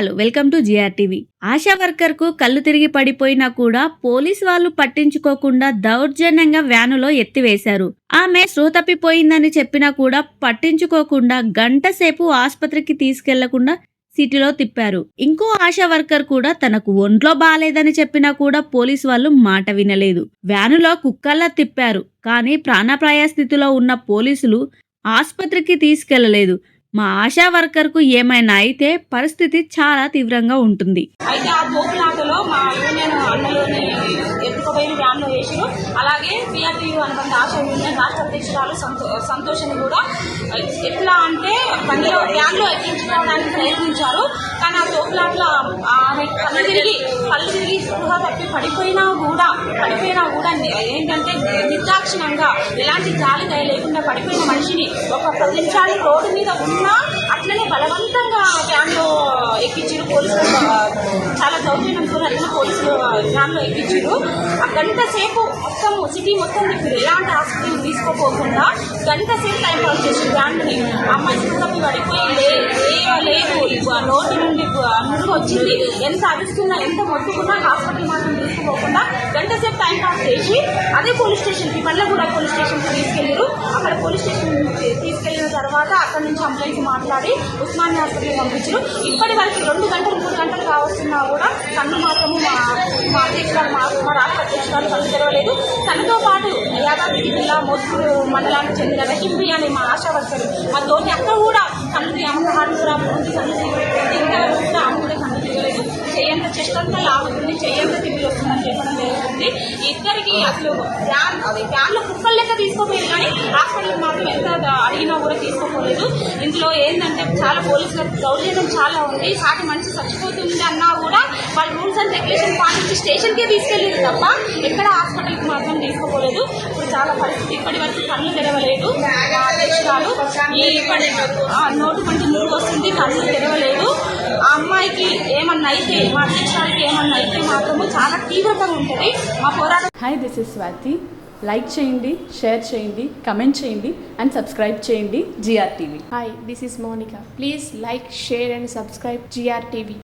Hello welcome to TV. Asha వర్కర్కు కళ్ళు తిరిగి పడిపోయినా కూడా పోలీస్ వాళ్ళు పట్టించుకోకుండా దౌర్జన్యంగా వ్యానులో ఎత్తివేశారు. ఆమె స్పృహ తప్పిపోయిందని చెప్పినా కూడా పట్టించుకోకుండా గంట సేపు ఆసుపత్రికి తీసుకెళ్ళకుండా సిటీలో తిప్పారు. ఇంకో ఆశా వర్కర్ కూడా తనకు ఒంట్లో బాలేదని చెప్పినా కూడా పోలీస్ వాళ్ళు మాట వినలేదు. వ్యానులో కుక్కల్లా తిప్పారు. కానీ ప్రాణప్రాయ స్థితిలో ఉన్న పోలీసులు ఆసుపత్రికి తీసుకెళ్ళలేదు. మా ఆశా వర్కర్కు ఏమైనా అయితే పరిస్థితి చాలా తీవ్రంగా ఉంటుంది. అయితే ఆ తోపులాటలో మా యూనియన్ అన్నలోని ఎత్తుకుపోయిన వ్యాన్లో వేసారు అలాగే పిఆర్టీయూ అనుబంధ ఆశా యూనియన్ రాష్ట్ర అధ్యక్షురాలు సంతో సంతోషని కూడా ఎట్లా అంటే బండిలో వ్యాన్లో ఎక్కించుకోవడానికి ప్రయత్నించారు. నా ఆ తోపులాట్లో ఆమె కళ్ళు తిరిగి కళ్ళు తిరిగి స్పృహ తప్పి పడిపోయినా కూడా పడిపోయినా కూడా ఏంటంటే నిర్దాక్షిణంగా ఎలాంటి జాలి దయ లేకుండా పడిపోయిన మనిషిని ఒక పది నిమిషాలు రోడ్డు మీద ఉన్నా అట్లనే బలవంతంగా వ్యాన్లో ఎక్కించారు. పోలీసులు చాలా దౌర్జన్యంతో అట్లా పోలీసులు వ్యాన్లో ఎక్కించారు. ఆ గంట సేపు మొత్తం సిటీ మొత్తం తిప్పారు ఎలాంటి హాస్పిటల్ తీసుకోపోకుండా గంట సేపు టైం పాస్ చేసి వ్యాన్ని అమ్మాయి తప్పి పడిపోయి లే నోటి వచ్చింది. ఎంత అరుస్తున్నా ఎంత మొత్తుకున్నా హాస్పిటల్ మాత్రం తీసుకుపోకుండా గంట సేపు టైం పాస్ చేసి అదే పోలీస్ స్టేషన్కి కూడా పోలీస్ స్టేషన్కి తీసుకెళ్ళారు. అక్కడ పోలీస్ స్టేషన్ తీసుకెళ్ళిన తర్వాత అక్కడ నుంచి అంబులెన్స్ మాట్లాడి ఉస్మానియా హాస్పిటల్ పంపించారు. ఇప్పటి వరకు రెండు గంటలు మూడు గంటలు కావస్తున్నా కూడా కన్ను మాత్రము మా మా అధ్యక్షురాలు మా మా రాష్ట్ర అధ్యక్షురాలు కన్ను తెరవలేదు. తనతో పాటు యాదాద్రి జిల్లా మోత్కూరు మండలానికి చెందిన రహింబి అనే మా ఆశా వర్కర్. మా తోటి అక్క కూడా కన్ను చెయ్యంత చెస్ట్ అంతా లాగుతుంది తిరిగి వస్తుందని చెప్పడం జరుగుతుంది. ఇద్దరికి అసలు వ్యాన్ అది వ్యాన్లో కుక్కలు లెక్క తీసుకోపోయేది కానీ హాస్పిటల్ మాత్రం ఎంత అడిగినా కూడా తీసుకోపోలేదు. ఇందులో ఏంటంటే చాలా పోలీసుల దౌర్జన్యం చాలా ఉంది. సాటి మనిషి చచ్చిపోతుంది అన్నా కూడా వాళ్ళ రూల్స్ అండ్ రెగ్యులేషన్ పాటించి స్టేషన్కే తీసుకెళ్ళేది తప్ప ఎక్కడ హాస్పిటల్కి మాత్రం తీసుకోపోలేదు. ఇప్పుడు చాలా పరిస్థితి. ఇప్పటి వరకు కళ్ళు తెరవలేదు. అధ్యక్షురాలు ఈ ఇప్పటి నోటు కొంచెం మూడు వస్తుంది కళ్ళు తెరవలేదు. ఆ అమ్మాయికి ఏమన్నా అయితే మా అధ్యక్షురాలకి ఏమన్నా అయితే మాత్రము చాలా తీవ్రతగా ఉంటుంది మా పోరాటం hi this is Swathi like చేయండి షేర్ చేయండి కమెంట్ చేయండి అండ్ సబ్స్క్రైబ్ చేయండి G R TV Hi, this is Monica. Please like, share, and subscribe GRTV.